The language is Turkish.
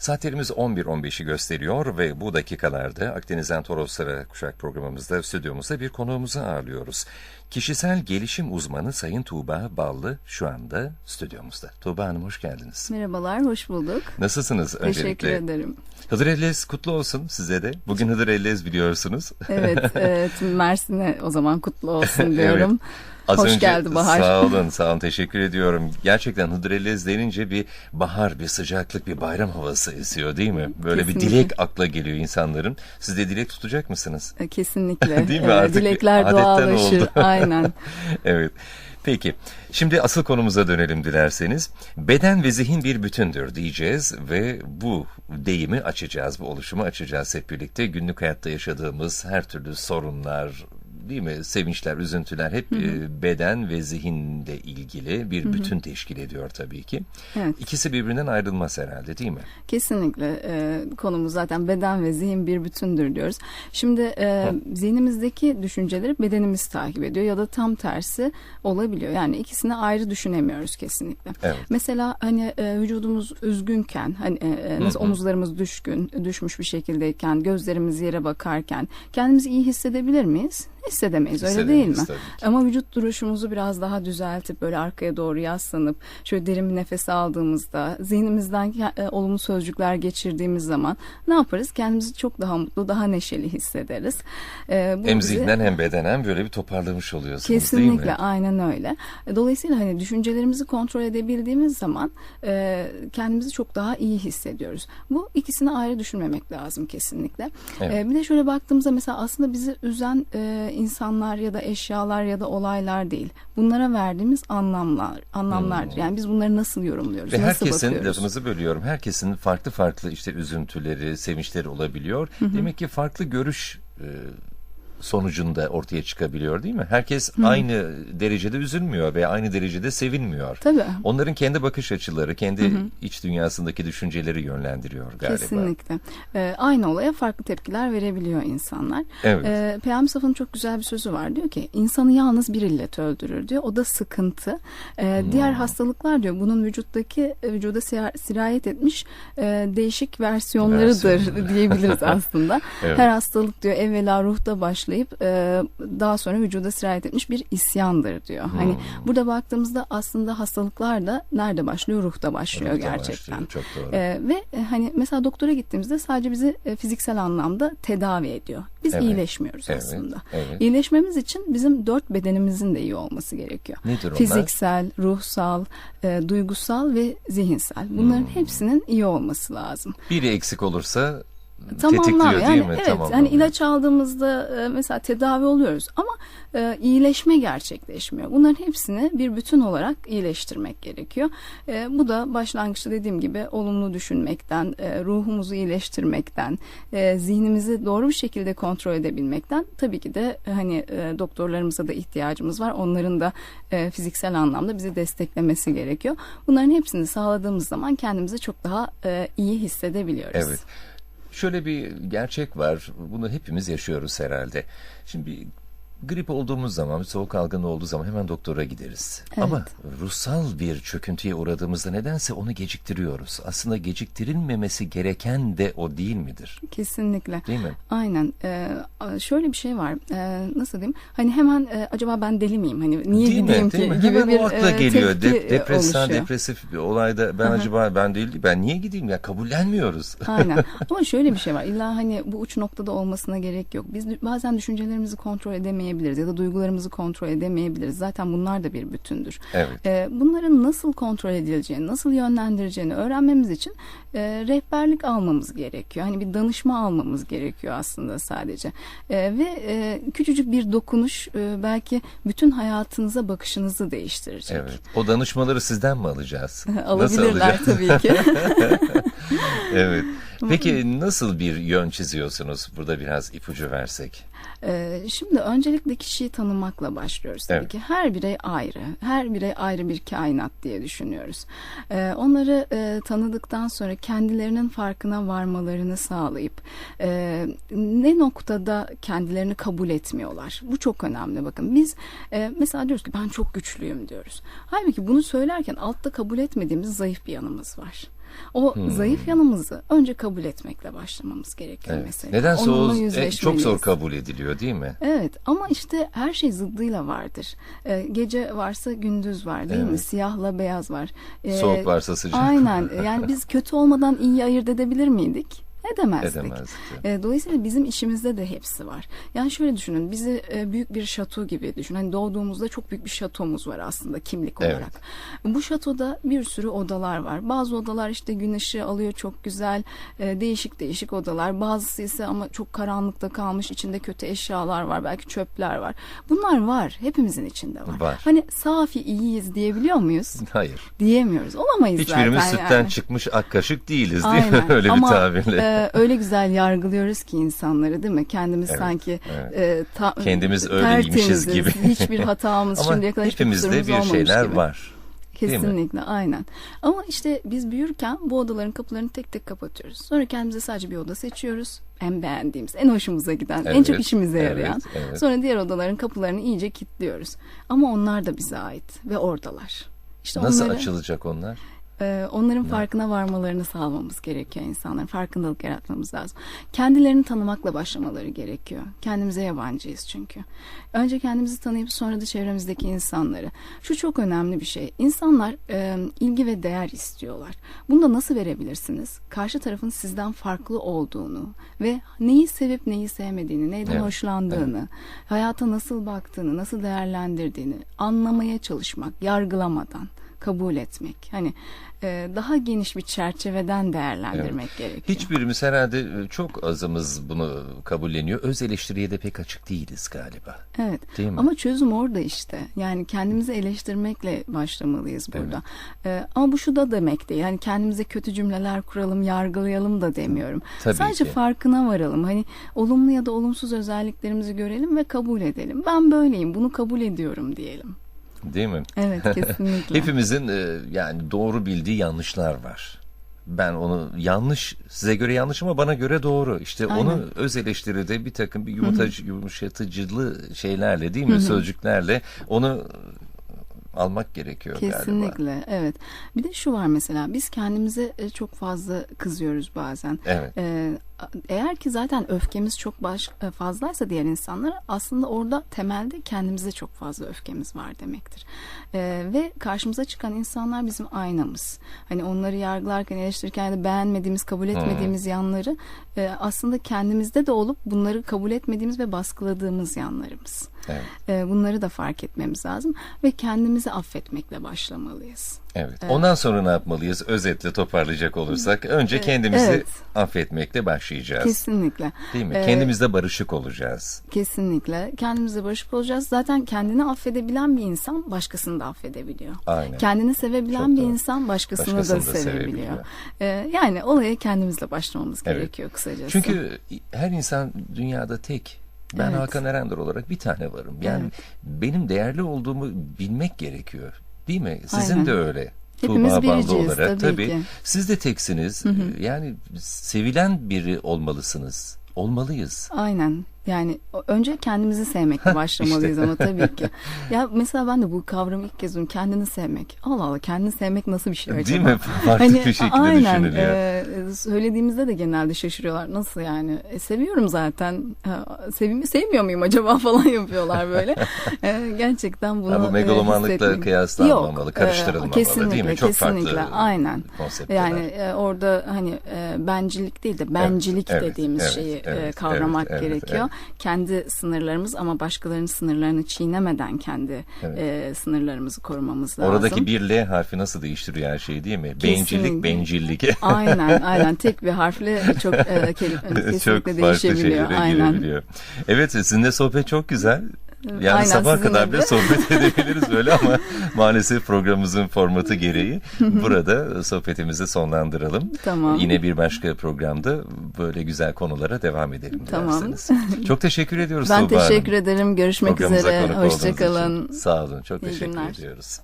Saatlerimiz 11.15'i gösteriyor ve bu dakikalarda Akdeniz'den Toroslara kuşak programımızda stüdyomuzda bir konuğumuzu ağırlıyoruz. Kişisel gelişim uzmanı Sayın Tuğba Ballı şu anda stüdyomuzda. Tuğba Hanım hoş geldiniz. Merhabalar, hoş bulduk. Nasılsınız Teşekkür öncelikle? ederim. Hıdır Ellez kutlu olsun size de. Bugün Hıdır Ellez biliyorsunuz. Evet, evet Mersin'e o zaman kutlu olsun diyorum. Az Hoş önce, geldi bahar. Sağ olun, sağ olun. Teşekkür ediyorum. Gerçekten Hıdrellez denince bir bahar, bir sıcaklık, bir bayram havası esiyor değil mi? Böyle bir Kesinlikle. dilek akla geliyor insanların. Siz de dilek tutacak mısınız? E, Kesinlikle. Değil mi? Ee, Artık bir Dilekler doğallaşır. oldu. Aynen. evet. Peki, şimdi asıl konumuza dönelim dilerseniz. Beden ve zihin bir bütündür diyeceğiz ve bu deyimi açacağız, bu oluşumu açacağız hep birlikte. Günlük hayatta yaşadığımız her türlü sorunlar, değil mi? Sevinçler, üzüntüler hep e, beden ve zihinle ilgili bir bütün teşkil ediyor tabii ki. Evet. İkisi birbirinden ayrılmaz herhalde değil mi? Kesinlikle e, konumuz zaten beden ve zihin bir bütündür diyoruz. Şimdi e, zihnimizdeki düşünceleri bedenimiz takip ediyor ya da tam tersi olabiliyor. Yani ikisini ayrı düşünemiyoruz kesinlikle. Evet. Mesela hani e, vücudumuz üzgünken hani e, e, nasıl omuzlarımız düşkün, düşmüş bir şekildeyken, gözlerimiz yere bakarken kendimizi iyi hissedebilir miyiz? Hissedemeyiz öyle değil mi? Tabii. Ama vücut duruşumuzu biraz daha düzeltip böyle arkaya doğru yaslanıp şöyle derin bir nefes aldığımızda zihnimizden e, olumlu sözcükler geçirdiğimiz zaman ne yaparız? Kendimizi çok daha mutlu, daha neşeli hissederiz. E, bu Hem bizi- zihnen hem bedenen böyle bir toparlamış oluyorsunuz değil Kesinlikle mi? aynen öyle. Dolayısıyla hani düşüncelerimizi kontrol edebildiğimiz zaman e, kendimizi çok daha iyi hissediyoruz. Bu ikisini ayrı düşünmemek lazım kesinlikle. Evet. E, bir de şöyle baktığımızda mesela aslında bizi üzen e, insanlar ya da eşyalar ya da olaylar değil. Bunlara verdiğimiz anlamlar, anlamlardır. Yani biz bunları nasıl yorumluyoruz? Hmm. Ve nasıl herkesin bakıyoruz? lafınızı bölüyorum. Herkesin farklı farklı işte üzüntüleri, sevinçleri olabiliyor. Demek ki farklı görüş e, sonucunda ortaya çıkabiliyor değil mi? Herkes aynı derecede üzülmüyor ve aynı derecede sevinmiyor. Tabii. Onların kendi bakış açıları, kendi iç dünyasındaki düşünceleri yönlendiriyor galiba. Kesinlikle. Ee, aynı olaya farklı tepkiler verebiliyor insanlar. Evet. Ee, Peygamber Safa'nın çok güzel bir sözü var. Diyor ki insanı yalnız bir illet öldürür diyor. O da sıkıntı. Ee, Hmm. Diğer hastalıklar diyor bunun vücuttaki vücuda sira- sirayet etmiş e, değişik versiyonlarıdır Versiyonları. diyebiliriz aslında. Evet. Her hastalık diyor evvela ruhta başlayıp e, daha sonra vücuda sirayet etmiş bir isyandır diyor. Hani Hmm. burada baktığımızda aslında hastalıklar da nerede başlıyor? Ruhta başlıyor Ruhta gerçekten. başlıyor, çok doğru. Ee, ve e, hani mesela doktora gittiğimizde sadece bizi e, fiziksel anlamda tedavi ediyor. Biz Evet. iyileşmiyoruz Evet, aslında. evet. İyileşmemiz için bizim dört bedenimizin de iyi olması gerekiyor. Nedir onlar? Fiziksel, ruhsal, e, duygusal ve zihinsel. Bunların Hmm. hepsinin iyi olması lazım. Biri eksik olursa Tamamlar yani değil mi? evet Tamamlanıyor. hani ilaç aldığımızda e, mesela tedavi oluyoruz ama e, iyileşme gerçekleşmiyor. Bunların hepsini bir bütün olarak iyileştirmek gerekiyor. E, bu da başlangıçta dediğim gibi olumlu düşünmekten, e, ruhumuzu iyileştirmekten, e, zihnimizi doğru bir şekilde kontrol edebilmekten tabii ki de e, hani e, doktorlarımıza da ihtiyacımız var. Onların da e, fiziksel anlamda bizi desteklemesi gerekiyor. Bunların hepsini sağladığımız zaman kendimizi çok daha e, iyi hissedebiliyoruz. Evet. Şöyle bir gerçek var. Bunu hepimiz yaşıyoruz herhalde. Şimdi grip olduğumuz zaman, soğuk algını olduğu zaman hemen doktora gideriz. Evet. Ama ruhsal bir çöküntüye uğradığımızda nedense onu geciktiriyoruz. Aslında geciktirilmemesi gereken de o değil midir? Kesinlikle. Değil mi? Aynen. Ee, şöyle bir şey var. Ee, nasıl diyeyim? Hani hemen e, acaba ben deli miyim? Hani niye değil gideyim mi? ki? Değil mi? gibi Hemen bir o akla e, geliyor. De- depresyon, oluşuyor. depresif bir olayda ben acaba ben değil ben niye gideyim ya kabullenmiyoruz. Aynen. Ama şöyle bir şey var. İlla hani bu uç noktada olmasına gerek yok. Biz bazen düşüncelerimizi kontrol edemeyebiliriz ya da duygularımızı kontrol edemeyebiliriz. Zaten bunlar da bir bütündür. Evet. Ee, bunların nasıl kontrol edileceğini, nasıl yönlendireceğini öğrenmemiz için e, rehberlik almamız gerekiyor. Hani bir danışma almamız gerekiyor aslında sadece. E, ve e, küçücük bir dokunuş e, belki bütün hayatınıza bakışınızı değiştirecek. Evet. O danışmaları sizden mi alacağız? Alabilirler tabii ki. Evet. Peki nasıl bir yön çiziyorsunuz? Burada biraz ipucu versek. Ee, şimdi öncelikle kişiyi tanımakla başlıyoruz tabii Evet. ki. Her birey ayrı. Her birey ayrı bir kainat diye düşünüyoruz. Ee, onları e, tanıdıktan sonra kendilerinin farkına varmalarını sağlayıp e, ne noktada kendilerini kabul etmiyorlar. Bu çok önemli bakın. Biz e, mesela diyoruz ki ben çok güçlüyüm diyoruz. Halbuki bunu söylerken altta kabul etmediğimiz zayıf bir yanımız var. O zayıf yanımızı önce kabul etmekle başlamamız gerekiyor Evet. mesela. Nedense o Onunla e, çok zor kabul ediliyor değil mi? Evet ama işte her şey zıddıyla vardır. Ee, gece varsa gündüz var değil mi? Evet. Siyahla beyaz var. Ee, Soğuk varsa sıcak. Aynen yani biz kötü olmadan iyi ayırt edebilir miydik? Edemezdik. Edemezdik. E, Dolayısıyla bizim işimizde de hepsi var. Yani şöyle düşünün, bizi e, büyük bir şato gibi düşün. Hani doğduğumuzda çok büyük bir şatomuz var aslında kimlik Evet. olarak. Bu şatoda bir sürü odalar var. Bazı odalar işte gün ışığı alıyor çok güzel, e, değişik değişik odalar. Bazısı ise ama çok karanlıkta kalmış, içinde kötü eşyalar var, belki çöpler var. Bunlar var, hepimizin içinde var. Var. Hani safi iyiyiz diyebiliyor muyuz? Hayır. Diyemiyoruz. Olamayız Hiçbirimiz zaten sütten yani. çıkmış ak kaşık değiliz değil mi? Aynen. Öyle bir Ama, tabirle. e, öyle güzel yargılıyoruz ki insanları değil mi? Kendimiz Evet, sanki evet. e, ta- Kendimiz öyleymişiz gibi. Hiçbir hatamız Ama şimdiye kadar hepimizde bir şeyler gibi. var. Kesinlikle aynen. Ama işte biz büyürken bu odaların kapılarını tek tek kapatıyoruz. Sonra kendimize sadece bir oda seçiyoruz. En beğendiğimiz, en hoşumuza giden, en Evet, çok işimize evet, yarayan. evet. Sonra diğer odaların kapılarını iyice kilitliyoruz. Ama onlar da bize ait ve oradalar. İşte Nasıl onları- açılacak onlar? Ee, onların farkına varmalarını sağlamamız gerekiyor insanların. Farkındalık yaratmamız lazım. Kendilerini tanımakla başlamaları gerekiyor. Kendimize yabancıyız çünkü. Önce kendimizi tanıyıp sonra da çevremizdeki insanları. Şu çok önemli bir şey. İnsanlar e, ilgi ve değer istiyorlar. Bunu da nasıl verebilirsiniz? Karşı tarafın sizden farklı olduğunu ve neyi sevip neyi sevmediğini, neyden Evet, hoşlandığını, hayata nasıl baktığını, nasıl değerlendirdiğini anlamaya çalışmak, yargılamadan kabul etmek. Hani e, daha geniş bir çerçeveden değerlendirmek gerekiyor. Hiçbirimiz herhalde e, çok azımız bunu kabulleniyor. Öz eleştiriye de pek açık değiliz galiba. Evet. Değil mi? Ama çözüm orada işte. Yani kendimizi eleştirmekle başlamalıyız burada. Ee, ama bu şu da demek değil. Yani kendimize kötü cümleler kuralım, yargılayalım da demiyorum. Tabii Sadece ki. farkına varalım. Hani olumlu ya da olumsuz özelliklerimizi görelim ve kabul edelim. Ben böyleyim, bunu kabul ediyorum diyelim. Değil mi? Evet, kesinlikle. Hepimizin e, yani doğru bildiği yanlışlar var. Ben onu yanlış size göre yanlış ama bana göre doğru. İşte onu Aynen. öz eleştiride bir takım bir yumuşatıcı, yumuşatıcılı şeylerle değil mi sözcüklerle onu almak gerekiyor galiba. Kesinlikle evet. Bir de şu var mesela biz kendimize e, çok fazla kızıyoruz bazen. Evet. Ee, eğer ki zaten öfkemiz çok baş, e, fazlaysa diğer insanlara aslında orada temelde kendimize çok fazla öfkemiz var demektir. Ee, ve karşımıza çıkan insanlar bizim aynamız. Hani onları yargılarken, eleştirirken ya da beğenmediğimiz, kabul etmediğimiz yanları e, aslında kendimizde de olup bunları kabul etmediğimiz ve baskıladığımız yanlarımız. Evet. E, bunları da fark etmemiz lazım ve kendimizi affetmekle başlamalıyız. Evet. Ondan sonra ne yapmalıyız? Özetle toparlayacak olursak önce kendimizi Evet. affetmekle başlayacağız. Kesinlikle. Değil mi? Ee, Kendimizle barışık olacağız. Kesinlikle. Kendimize barışık olacağız. Zaten kendini affedebilen bir insan başkasını da affedebiliyor. Aynen. Kendini sevebilen Çok bir doğru. insan başkasını, Başkasını da, da sevebiliyor. sevebiliyor. Ee, yani olaya kendimizle başlamamız Evet. gerekiyor kısacası. Çünkü her insan dünyada tek. Ben Evet. Hakan Erender olarak bir tane varım. Yani benim değerli olduğumu bilmek gerekiyor. Değil mi? Sizin Aynen. de öyle. Hepimiz Tuğba Bandı biriciyiz, olarak tabii ki. Siz de teksiniz. Yani sevilen biri olmalısınız. Olmalıyız. Aynen. Yani önce kendimizi sevmekle başlamalıyız ama tabii ki. Ya mesela ben de bu kavramı ilk kez duydum. Kendini sevmek. Allah Allah kendini sevmek nasıl bir şey acaba? Değil mi? Farklı Hani, bir şekilde aynen, düşünülüyor. e, söylediğimizde de genelde şaşırıyorlar. Nasıl yani? E, seviyorum zaten. Ha, sev, sevmiyor muyum acaba falan yapıyorlar böyle. E, gerçekten bunu Ha, bu e, megalomanlıkla hissetmek- kıyaslanmamalı, Yok, karıştırılmamalı, kesinlikle, değil mi? Çok farklı kesinlikle, aynen. konseptler. Yani e, orada hani e, bencilik değil de bencilik evet, dediğimiz evet, şeyi e, evet, kavramak evet, evet, gerekiyor. Kendi sınırlarımız ama başkalarının sınırlarını çiğnemeden kendi Evet. e, sınırlarımızı korumamız lazım. Oradaki bir L harfi nasıl değiştiriyor her şeyi değil mi? Kesinlikle. Bencillik, bencillik. Aynen aynen tek bir harfle çok e, kelime çok kesinlikle farklı değişebiliyor. Aynen. girebiliyor. Evet sizinle sohbet çok güzel. Yani Aynen, sabah kadar bile sohbet edebiliriz böyle ama maalesef programımızın formatı gereği burada sohbetimizi sonlandıralım. Tamam. Yine bir başka programda böyle güzel konulara devam edelim Tamam. dilerseniz. Çok teşekkür ediyoruz Ben Tuğba Hanım. teşekkür ederim. Görüşmek Programımıza üzere. Hoşçakalın. Sağ olun. Çok İyi teşekkür günler. ediyoruz.